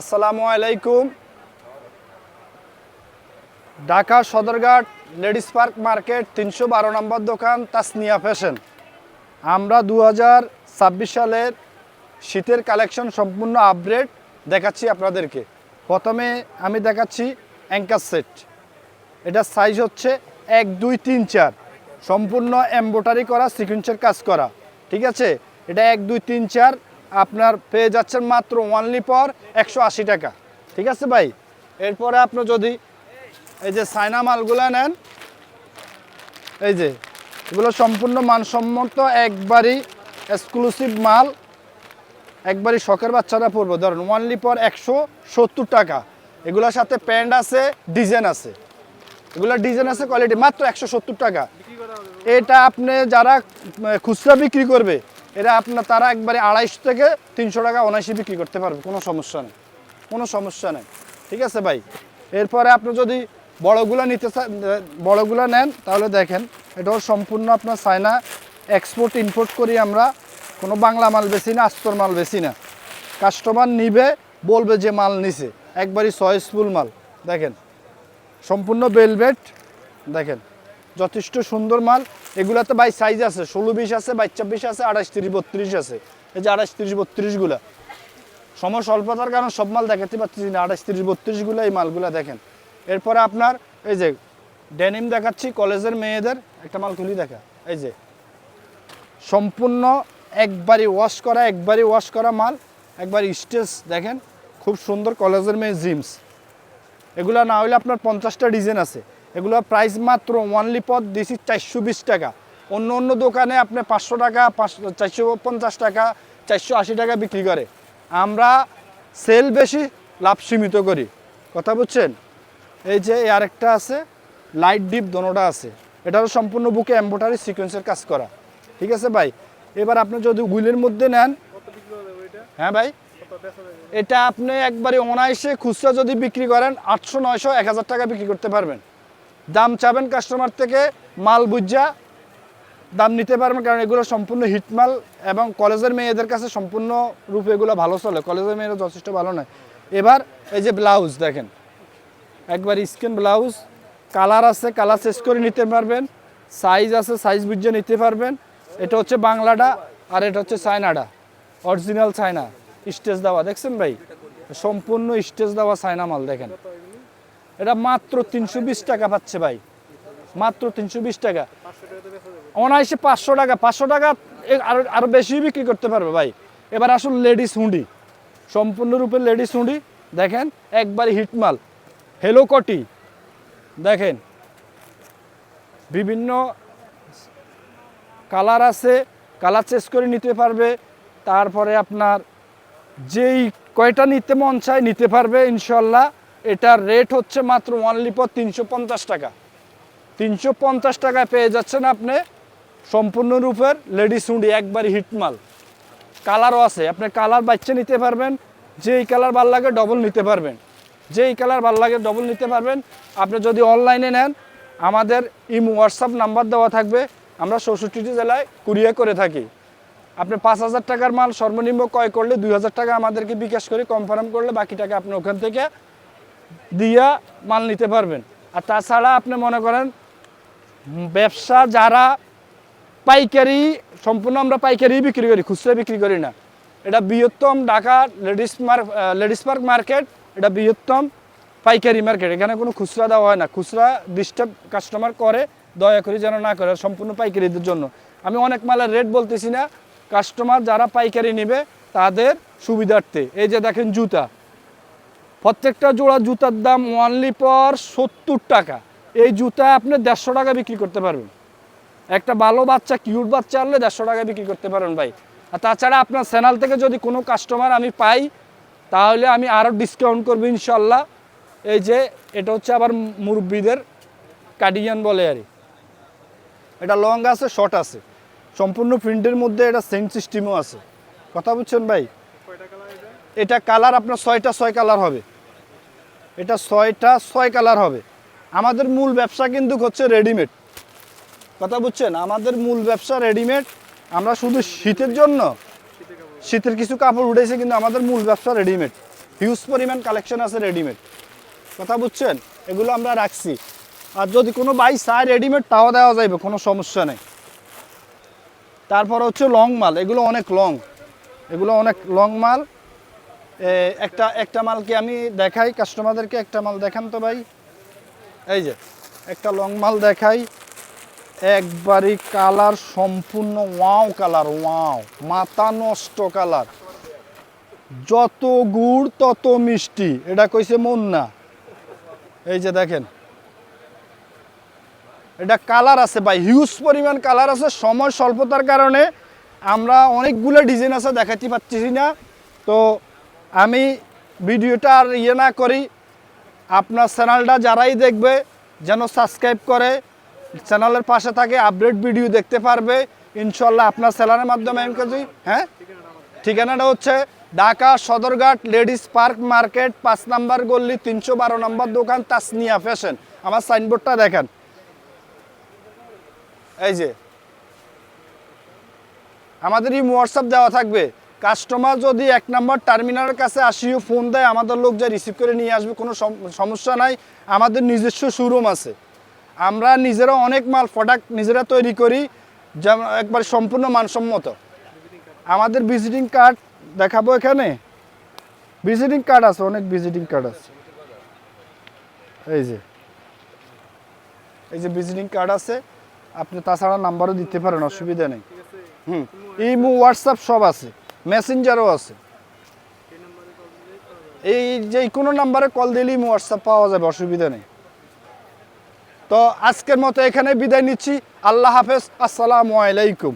আসসালামু আলাইকুম। Dhaka Sadarghat ladies park market, তিনশো বারো নম্বর দোকান, তাসনিয়া ফ্যাশন। আমরা দু সালের শীতের কালেকশন সম্পূর্ণ আপডেট দেখাচ্ছি আপনাদেরকে। প্রথমে আমি দেখাচ্ছি অ্যাঙ্কার সেট। এটার সাইজ হচ্ছে এক, দুই, তিন, চার। সম্পূর্ণ এম্বোটারি করা সিকুয়েন্সের কাজ করা। ঠিক আছে? এটা এক, দুই, তিন, চার। আপনার পেয়ে যাচ্ছেন মাত্র ওয়ানলি পর একশো আশি টাকা। ঠিক আছে ভাই? এরপরে আপনি যদি এই যে সাইনা মালগুলো নেন, এই যে, এগুলো সম্পূর্ণ মানসম্মত, একবারই এক্সক্লুসিভ মাল, একবারই শখের বাচ্চারা পড়ব ধরুন ওয়ানলি পর একশো সত্তর টাকা। এগুলোর সাথে প্যান্ট আছে, ডিজাইন আছে। এগুলোর ডিজাইন আছে কোয়ালিটি মাত্র একশো সত্তর টাকা। এটা আপনি যারা খুচরা বিক্রি করবে এটা আপনার তারা একবারে আড়াইশো থেকে তিনশো টাকা অনায়াসে বিক্রি করতে পারবে, কোনো সমস্যা নেই। কোনো সমস্যা নেই। ঠিক আছে ভাই? এরপরে আপনি যদি বড়গুলো নিতে বড়গুলো নেন, তাহলে দেখেন, এটাও সম্পূর্ণ আপনার চায়না এক্সপোর্ট ইম্পোর্ট করি আমরা। কোনো বাংলা মাল বেশি না, আস্তর মাল বেশি না। কাস্টমার নিবে, বলবে যে মাল নিছে। একবারই চয়েসফুল মাল। দেখেন, সম্পূর্ণ বেলভেট দেখেন। যথেষ্ট সুন্দর মাল। এগুলাতে বাই সাইজ আছে, ষোলো বিশ আছে, বাইশ চব্বিশ আছে আঠাশ তিরিশ, বত্রিশ আছে। এই যে আঠাশ তিরিশ বত্রিশগুলা সময় স্বল্পতার কারণে সব মাল দেখাতে পারছি না। আঠাশ তিরিশ বত্রিশগুলো এই মালগুলা দেখেন। এরপরে আপনার এই যে ডেনিম দেখাচ্ছি, কলেজের মেয়েদের একটা মাল খুলি দেখা। এই যে সম্পূর্ণ একবারই ওয়াশ করা, একবারই ওয়াশ করা মাল একবার স্টেজ দেখেন। খুব সুন্দর কলেজের মেয়ে জিমস। এগুলো না হলে আপনার পঞ্চাশটা ডিজাইন আছে। এগুলো প্রাইস মাত্র ওয়ানলি পদ দিছি চারশো বিশ টাকা। অন্য অন্য দোকানে আপনি পাঁচশো টাকা, পাঁচশো, চারশো পঞ্চাশ টাকা, চারশো আশি টাকা বিক্রি করে। আমরা সেল বেশি, লাভ সীমিত করি। কথা বুঝছেন? এই যে আরেকটা আছে লাইট ডিপ দোনোটা আছে। এটারও সম্পূর্ণ বুকে এম্বোটারি সিকোয়েন্সের কাজ করা। ঠিক আছে ভাই? এবার আপনি যদি উইলের মধ্যে নেন হ্যাঁ ভাই? এটা আপনি একবারে অনায়াসে খুচরা যদি বিক্রি করেন, আটশো, নয়শো, এক হাজার টাকা বিক্রি করতে পারবেন। দাম চাবেন কাস্টমার থেকে, মাল বুঝা, দাম নিতে পারবেন কারণ এগুলো সম্পূর্ণ হিটমাল এবং কলেজের মেয়েদের কাছে সম্পূর্ণ রূপে এগুলো ভালো চলে। কলেজের মেয়েরা যথেষ্ট ভালো নয়। এবার এই যে ব্লাউজ দেখেন, একবার স্কিন ব্লাউজ কালার আছে কালার চেস করে নিতে পারবেন সাইজ আছে সাইজ বুঝে নিতে পারবেন। এটা হচ্ছে বাংলাটা আর এটা হচ্ছে চায়নাটা। Original China. স্টেজ দেওয়া, দেখছেন ভাই? সম্পূর্ণ স্টেজ দেওয়া চায়না মাল, দেখেন। এটা মাত্র তিনশো বিশ টাকা পাচ্ছে ভাই। মাত্র তিনশো বিশ টাকা। অনায়াসে পাঁচশো টাকা পাঁচশো টাকা আরও আরও বেশি বিক্রি করতে পারবে ভাই। এবার আসুন লেডিস হুঁডি সম্পূর্ণরূপে লেডিস হুঁডি দেখেন, একবারে হিটমাল। হেলো কটি দেখেন, বিভিন্ন কালার আছে, কালার চেস করে নিতে পারবে। তারপরে আপনার যেই কয়টা নিতে মন চায় নিতে পারবে, ইনশাল্লাহ। এটার রেট হচ্ছে মাত্র ওয়ানলি পর তিনশো পঞ্চাশ টাকা। তিনশো পঞ্চাশ টাকায় পেয়ে যাচ্ছেন আপনি সম্পূর্ণ রূপের লেডিস হুন্ডি একবার হিটমাল কালারও আছে। আপনি কালার বাচ্চা নিতে পারবেন, যেই কালার ভালো লাগে ডবল নিতে পারবেন। যেই কালার ভালো লাগে ডবল নিতে পারবেন। আপনি যদি অনলাইনে নেন, আমাদের ইম হোয়াটসঅ্যাপ নাম্বার দেওয়া থাকবে। আমরা চৌষট্টিটি জেলায় কুরিয়ার করে থাকি। আপনি পাঁচ হাজার টাকার মাল সর্বনিম্ন ক্রয় করলে দুই হাজার টাকা আমাদেরকে বিকাশ করে কনফার্ম করলে বাকি টাকা আপনি ওখান থেকে দিয়া মাল নিতে পারবেন। আর তাছাড়া আপনি মনে করেন, ব্যবসা যারা পাইকারি, সম্পূর্ণ আমরা পাইকারি বিক্রি করি, খুচরা বিক্রি করি না। এটা বৃহত্তম Dhaka ladies mark ladies park market, এটা বৃহত্তম পাইকারি মার্কেট। এখানে কোনো খুচরা দেওয়া হয় না। খুচরা ডিস্টার্ব কাস্টমার করে, দয়া করে যেন না করে, সম্পূর্ণ পাইকারিদের জন্য। আমি অনেক মালের রেট বলতেছি না কাস্টমার যারা পাইকারি নেবে, তাদের সুবিধার্থে। এই যে দেখেন জুতা। প্রত্যেকটা জোড়া জুতার দাম ওয়ানলি পর সত্তর টাকা। এই জুতা আপনি দেড়শো টাকা বিক্রি করতে পারবেন। একটা ভালো বাচ্চা কিউট বাচ্চা আনলে দেড়শো টাকা বিক্রি করতে পারেন ভাই। আর তাছাড়া আপনার চ্যানেল থেকে যদি কোনো কাস্টমার আমি পাই তাহলে আমি আরও ডিসকাউন্ট করব ইনশাল্লাহ। এই যে এটা হচ্ছে আবার মুরব্বীদের কার্ডিয়ান বলে আর এটা লং আছে শর্ট আছে। সম্পূর্ণ প্রিন্টের মধ্যে এটা সেন্ট সিস্টেমও আছে। কথা বুঝছেন ভাই? এটা? কালার আপনার ছয়টা ছয় কালার হবে। এটা ছয়টা, ছয় কালার হবে। আমাদের মূল ব্যবসা কিন্তু হচ্ছে রেডিমেড কথা বুঝছেন? আমাদের মূল ব্যবসা রেডিমেড আমরা শুধু শীতের জন্য শীতের কিছু কাপড় উঠেছে, কিন্তু আমাদের মূল ব্যবসা রেডিমেড হিউজ পরিমাণ কালেকশন আছে রেডিমেড কথা বুঝছেন? এগুলো আমরা রাখছি। আর যদি কোনো বাই চায় রেডিমেড তাও দেওয়া যাবে কোনো সমস্যা নেই। তারপর হচ্ছে লং মাল। এগুলো অনেক লং এগুলো অনেক লং মাল। একটা একটা মালকে আমি দেখাই? কাস্টমারদেরকে একটা মাল দেখান তো ভাই। এই যে, একটা লং মাল দেখাই। একবারই কালার সম্পূর্ণ ওয়াও কালার, ওয়াও। মাথা নষ্ট কালার। যত গুড়, তত মিষ্টি। এটা কইছে মন না এই যে দেখেন। এটা কালার আছে ভাই, হিউজ পরিমাণ কালার আছে। সময় স্বল্পতার কারণে আমরা অনেকগুলো ডিজাইন আছে দেখাতে পাচ্ছি না। তো আমি ভিডিওটা আর ইয়ে না করি। আপনার চ্যানেলটা যারাই দেখবে, যেন সাবস্ক্রাইব করে, চ্যানেলের পাশে থাকে, আপডেট ভিডিও দেখতে পারবে। ইনশাল্লাহ আপনার চ্যানেলের মাধ্যমে আমি কাছে হ্যাঁ? ঠিকানাটা হচ্ছে Dhaka Sadarghat ladies park market, পাঁচ নাম্বার গল্লি তিনশো বারো নম্বর দোকান, তাসনিয়া ফ্যাশন। আমার সাইনবোর্ডটা দেখেন। এই যে। আমাদের এই হোয়াটসঅ্যাপ দেওয়া থাকবে। কাস্টমার যদি এক নম্বর টার্মিনালের কাছে আসিও ফোন দেয়, আমাদের লোক যা রিসিভ করে নিয়ে আসবে, কোনো সম- সমস্যা নাই। আমাদের নিজস্ব শোরুম আছে। আমরা নিজেরা অনেক মাল প্রোডাক্ট নিজেরা তৈরি করি, যেমন একবার সম্পূর্ণ মানসম্মত। আমাদের ভিজিটিং কার্ড দেখাবো এখানে। ভিজিটিং কার্ড আছে, অনেক ভিজিটিং কার্ড আছে। এই যে। এই যে ভিজিটিং কার্ড আছে, আপনি তাছাড়া নাম্বারও দিতে পারেন, অসুবিধা নেই। হুম। ইমো হোয়াটসঅ্যাপ সব আছে। মেসেঞ্জারও আছে। এই যে কোনো নাম্বারে কল দিলেই হোয়াটসঅ্যাপ পাওয়া যাবে, অসুবিধা নেই। তো আজকের মতো এখানে বিদায় নিচ্ছি। আল্লাহ হাফেজ। আসসালামু আলাইকুম।